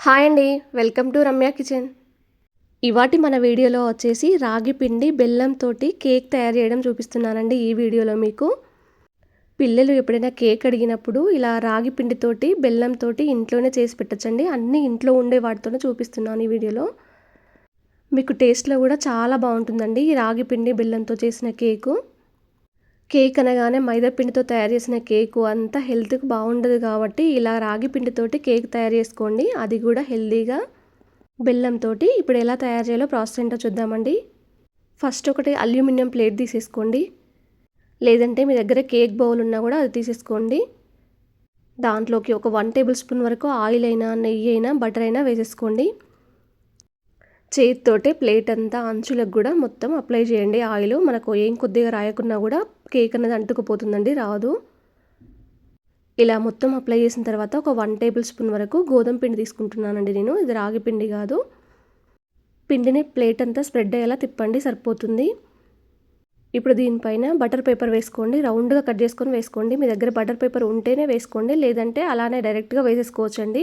Hi అండి welcome to Ramya kitchen. ఇవాటి మన వీడియోలో వచ్చేసి రాగి పిండి బెల్లంతో కేక్ తయారు చేయడం చూపిస్తున్నానండి ఈ వీడియోలో మీకు. పిల్లలు ఎప్పుడైనా కేక్ అడిగినప్పుడు ఇలా రాగి పిండితోటి బెల్లంతో ఇంట్లోనే చేసి పెట్టచ్చండి. అన్నీ ఇంట్లో ఉండే వాటితోనే చూపిస్తున్నాను ఈ వీడియోలో. మీకు టేస్ట్లో కూడా చాలా బాగుంటుందండి ఈ రాగి పిండి బెల్లంతో చేసిన కేకు. కేక్ అనగానే మైదా పిండితో తయారు చేసిన కేకు అంతా హెల్త్కి బాగుండదు కాబట్టి ఇలా రాగి పిండితోటి కేక్ తయారు చేసుకోండి. అది కూడా హెల్తీగా బెల్లంతో ఇప్పుడు ఎలా తయారు చేయాలో ప్రాసెస్ ఏంటో చూద్దామండి. ఫస్ట్ ఒకటి అల్యూమినియం ప్లేట్ తీసేసుకోండి. లేదంటే మీ దగ్గర కేక్ బౌల్ ఉన్నా కూడా అది తీసేసుకోండి. దాంట్లోకి ఒక వన్ టేబుల్ స్పూన్ వరకు ఆయిల్ అయినా నెయ్యి అయినా బటర్ అయినా వేసేసుకోండి. చేతితోటే ప్లేట్ అంతా అంచులకు కూడా మొత్తం అప్లై చేయండి. ఆయిల్ మనకు ఏం కొద్దిగా రాయకున్నా కూడా కేక్ అనేది అంటుకుపోతుందండి రాదు. ఇలా మొత్తం అప్లై చేసిన తర్వాత ఒక వన్ టేబుల్ స్పూన్ వరకు గోధుమ పిండి తీసుకుంటున్నానండి నేను. ఇది రాగి పిండి కాదు. పిండిని ప్లేట్ అంతా స్ప్రెడ్ అయ్యేలా తిప్పండి సరిపోతుంది. ఇప్పుడు దీనిపైన బటర్ పేపర్ వేసుకోండి. రౌండ్గా కట్ చేసుకొని వేసుకోండి. మీ దగ్గర బటర్ పేపర్ ఉంటేనే వేసుకోండి. లేదంటే అలానే డైరెక్ట్గా వేసేసుకోవచ్చండి.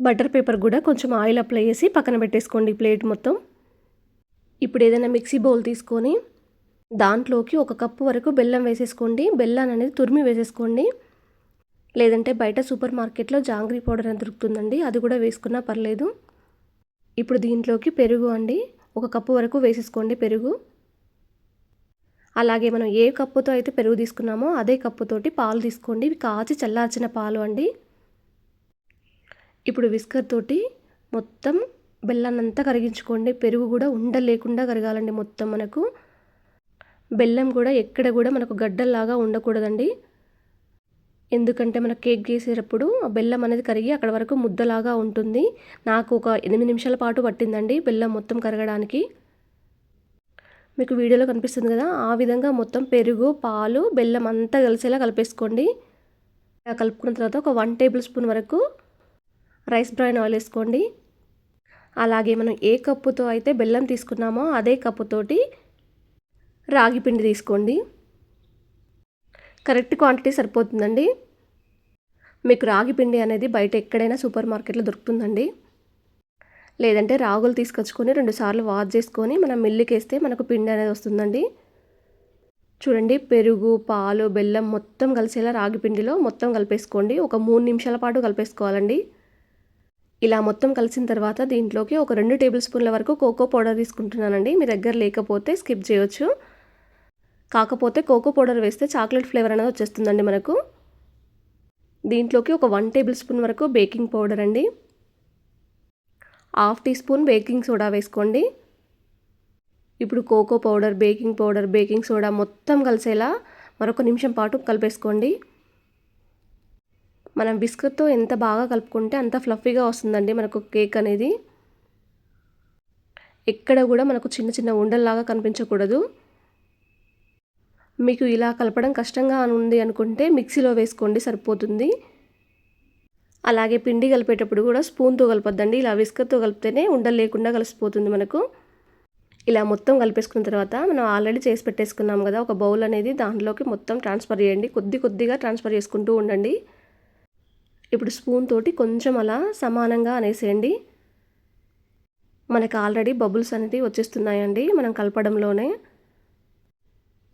బటర్ పేపర్ కూడా కొంచెం ఆయిల్ అప్లై చేసి పక్కన పెట్టేసుకోండి ప్లేట్ మొత్తం. ఇప్పుడు ఏదైనా మిక్సీ బౌల్ తీసుకొని దాంట్లోకి ఒక కప్పు వరకు బెల్లం వేసేసుకోండి. బెల్లం అనేది తురిమి వేసేసుకోండి. లేదంటే బయట సూపర్ మార్కెట్లో జాంగ్రీ పౌడర్ అని దొరుకుతుందండి. అది కూడా వేసుకున్నా పర్లేదు. ఇప్పుడు దీంట్లోకి పెరుగు అండి. ఒక కప్పు వరకు వేసేసుకోండి పెరుగు. అలాగే మనం ఏ కప్పుతో అయితే పెరుగు తీసుకున్నామో అదే కప్పుతోటి పాలు తీసుకోండి. ఇవి కాచి చల్లార్చిన పాలు అండి. ఇప్పుడు విస్కర్ తోటి మొత్తం బెల్లాన్నంతా కరిగించుకోండి. పెరుగు కూడా ఉండ లేకుండా కరగాలండి మొత్తం మనకు. బెల్లం కూడా ఎక్కడ కూడా మనకు గడ్డల్లాగా ఉండకూడదండి. ఎందుకంటే మన కేక్ చేసేటప్పుడు ఆ బెల్లం అనేది కరిగి అక్కడ వరకు ముద్దలాగా ఉంటుంది. నాకు ఒక ఎనిమిది నిమిషాల పాటు పట్టిందండి బెల్లం మొత్తం కరగడానికి. మీకు వీడియోలో కనిపిస్తుంది కదా ఆ విధంగా మొత్తం పెరుగు పాలు బెల్లం అంతా కలిసేలా కలిపేసుకోండి. కలుపుకున్న తర్వాత ఒక వన్ టేబుల్ స్పూన్ వరకు రైస్ బ్రాయిన్ ఆయిల్ వేసుకోండి. అలాగే మనం ఏ కప్పుతో అయితే బెల్లం తీసుకున్నామో అదే కప్పుతోటి రాగి పిండి తీసుకోండి. కరెక్ట్ క్వాంటిటీ సరిపోతుందండి. మీకు రాగి పిండి అనేది బయట ఎక్కడైనా సూపర్ మార్కెట్లో దొరుకుతుందండి. లేదంటే రాగులు తీసుకొచ్చుకొని రెండుసార్లు వాష్ చేసుకొని మనం మిల్లుకి వేస్తే మనకు పిండి అనేది వస్తుందండి. చూడండి పెరుగు పాలు బెల్లం మొత్తం కలిసేలా రాగి పిండిలో మొత్తం కలిపేసుకోండి. ఒక మూడు నిమిషాల పాటు కలిపేసుకోవాలండి. ఇలా మొత్తం కలిసిన తర్వాత దీంట్లోకి ఒక రెండు టేబుల్ స్పూన్ల వరకు కోకో పౌడర్ తీసుకుంటున్నానండి. మీ దగ్గర లేకపోతే స్కిప్ చేయొచ్చు. కాకపోతే కోకో పౌడర్ వేస్తే చాక్లెట్ ఫ్లేవర్ అనేది వచ్చేస్తుందండి మనకు. దీంట్లోకి ఒక వన్ టేబుల్ స్పూన్ వరకు బేకింగ్ పౌడర్ అండి. Half teaspoon baking soda వేసుకోండి. ఇప్పుడు cocoa powder baking powder baking soda మొత్తం కలిసేలా మరొక నిమిషం పాటు కలిపేసుకోండి. మనం బిస్కెట్తో ఎంత బాగా కలుపుకుంటే అంత ఫ్లఫీగా వస్తుందండి మనకు కేక్ అనేది. ఎక్కడ కూడా మనకు చిన్న చిన్న ఉండల్లాగా కనిపించకూడదు. మీకు ఇలా కలపడం కష్టంగా ఉంది అనుకుంటే మిక్సీలో వేసుకోండి సరిపోతుంది. అలాగే పిండి కలిపేటప్పుడు కూడా స్పూన్తో కలపద్దండి. ఇలా విస్కర్తో కలిపితేనే ఉండలు లేకుండా కలిసిపోతుంది మనకు. ఇలా మొత్తం కలిపేసుకున్న తర్వాత మనం ఆల్రెడీ చేసి పెట్టేసుకున్నాం కదా ఒక బౌల్ అనేది దాంట్లోకి మొత్తం ట్రాన్స్ఫర్ చేయండి. కొద్ది కొద్దిగా ట్రాన్స్ఫర్ చేసుకుంటూ ఉండండి. ఇప్పుడు స్పూన్ తోటి కొంచెం అలా సమానంగా అనేసేయండి. మనకు ఆల్రెడీ బబుల్స్ అనేది వచ్చేస్తున్నాయండి మనం కలపడంలోనే.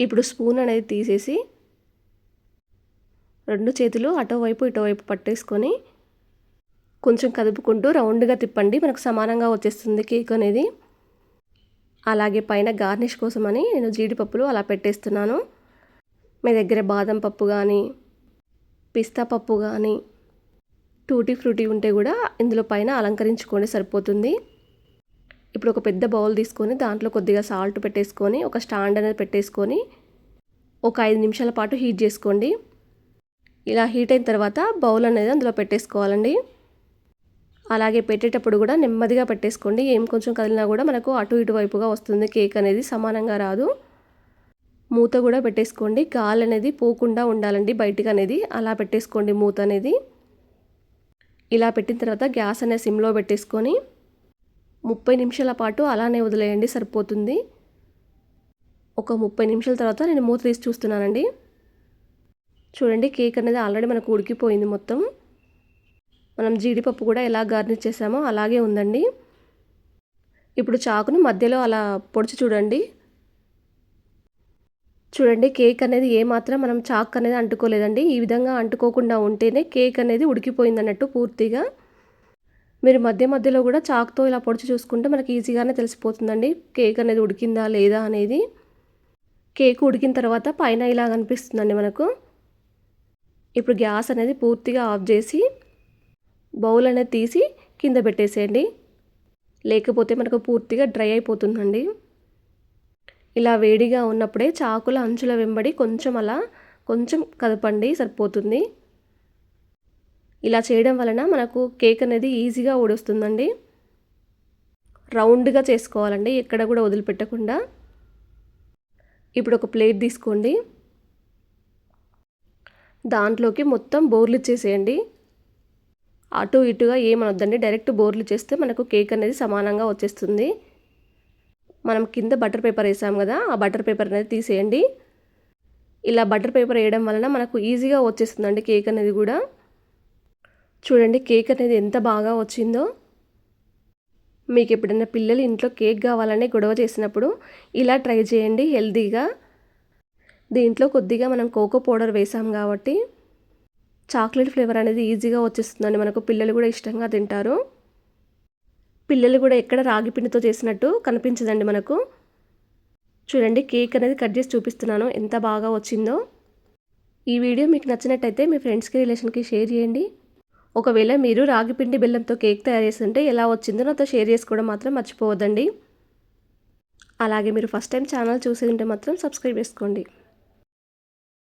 ఇప్పుడు స్పూన్ అనేది తీసేసి రెండు చేతులు అటోవైపు ఇటువైపు పట్టేసుకొని కొంచెం కదుపుకుంటూ రౌండ్గా తిప్పండి. మనకు సమానంగా వచ్చేస్తుంది కేక్ అనేది. అలాగే పైన గార్నిష్ కోసమని నేను జీడిపప్పులు అలా పెట్టేస్తున్నాను. మీ దగ్గర బాదం పప్పు కానీ పిస్తా పప్పు కానీ టూటీ ఫ్రూటీ ఉంటే కూడా ఇందులో పైన అలంకరించుకొని సరిపోతుంది. ఇప్పుడు ఒక పెద్ద బౌల్ తీసుకొని దాంట్లో కొద్దిగా సాల్ట్ పెట్టేసుకొని ఒక స్టాండ్ అనేది పెట్టేసుకొని ఒక ఐదు నిమిషాల పాటు హీట్ చేసుకోండి. ఇలా హీట్ అయిన తర్వాత బౌల్ అనేది అందులో పెట్టేసుకోవాలండి. అలాగే పెట్టేటప్పుడు కూడా నెమ్మదిగా పెట్టేసుకోండి. ఏం కొంచెం కదిలినా కూడా మనకు అటు ఇటు వైపుగా వస్తుంది. కేక్ అనేది సమానంగా రాదు. మూత కూడా పెట్టేసుకోండి. గాలి అనేది పోకుండా ఉండాలండి. బయటికి అనేది అలా పెట్టేసుకోండి మూత అనేది. ఇలా పెట్టిన తర్వాత గ్యాస్ అనే సిమ్లో పెట్టేసుకొని ముప్పై నిమిషాల పాటు అలానే వదిలేయండి సరిపోతుంది. ఒక ముప్పై నిమిషాల తర్వాత నేను మూత తీసి చూస్తున్నానండి. చూడండి కేక్ అనేది ఆల్రెడీ మనకు ఉడికిపోయింది మొత్తం. మనం జీడిపప్పు కూడా ఎలా గార్నిష్ చేసామో అలాగే ఉందండి. ఇప్పుడు చాకును మధ్యలో అలా పొడిచి చూడండి. చూడండి కేక్ అనేది ఏమాత్రం మనం చాక్ అనేది అంటుకోలేదండి. ఈ విధంగా అంటుకోకుండా ఉంటేనే కేక్ అనేది ఉడికిపోయింది అన్నట్టు పూర్తిగా. మీరు మధ్య మధ్యలో కూడా చాక్తో ఇలా పొడిచి చూసుకుంటే మనకి ఈజీగానే తెలిసిపోతుందండి కేక్ అనేది ఉడికిందా లేదా అనేది. కేక్ ఉడికిన తర్వాత పైన ఇలా కనిపిస్తుందండి మనకు. ఇప్పుడు గ్యాస్ అనేది పూర్తిగా ఆఫ్ చేసి బౌల్ అనేది తీసి కింద పెట్టేసేయండి. లేకపోతే మనకు పూర్తిగా డ్రై అయిపోతుందండి. ఇలా వేడిగా ఉన్నప్పుడే చాకుల అంచుల వెంబడి కొంచెం అలా కొంచెం కదపండి సరిపోతుంది. ఇలా చేయడం వలన మనకు కేక్ అనేది ఈజీగా ఊడొస్తుందండి. రౌండ్గా చేసుకోవాలండి ఎక్కడ కూడా వదిలిపెట్టకుండా. ఇప్పుడు ఒక ప్లేట్ తీసుకోండి. దాంట్లోకి మొత్తం బోర్లు ఇచ్చేసేయండి. అటు ఇటుగా ఏమనొద్దండి డైరెక్ట్ బోర్లు చేస్తే మనకు కేక్ అనేది సమానంగా వచ్చేస్తుంది. మనం కింద బటర్ పేపర్ వేసాం కదా ఆ బటర్ పేపర్ అనేది తీసేయండి. ఇలా బటర్ పేపర్ వేయడం వలన మనకు ఈజీగా వచ్చేస్తుందండి కేక్ అనేది కూడా. చూడండి కేక్ అనేది ఎంత బాగా వచ్చిందో. మీకు ఎప్పుడైనా పిల్లలు ఇంట్లో కేక్ కావాలని గొడవ చేసినప్పుడు ఇలా ట్రై చేయండి హెల్తీగా. దీంట్లో కొద్దిగా మనం కోకో పౌడర్ వేసాం కాబట్టి చాక్లెట్ ఫ్లేవర్ అనేది ఈజీగా వచ్చేస్తుందండి. మనకు పిల్లలు కూడా ఇష్టంగా తింటారు. పిల్లలు కూడా ఎక్కడ రాగి పిండితో చేసినట్టు కనిపించదండి మనకు. చూడండి కేక్ అనేది కట్ చేసి చూపిస్తున్నాను. ఎంత బాగా వచ్చిందో. ఈ వీడియో మీకు నచ్చినట్టయితే మీ ఫ్రెండ్స్కి రిలేషన్కి షేర్ చేయండి. ఒకవేళ మీరు రాగిపిండి బెల్లంతో కేక్ తయారు చేస్తుంటే ఎలా వచ్చిందో నాతో షేర్ చేసుకోవడం మాత్రం మర్చిపోవద్దండి. అలాగే మీరు ఫస్ట్ టైం ఛానల్ చూసి ఉంటే మాత్రం సబ్స్క్రైబ్ చేసుకోండి.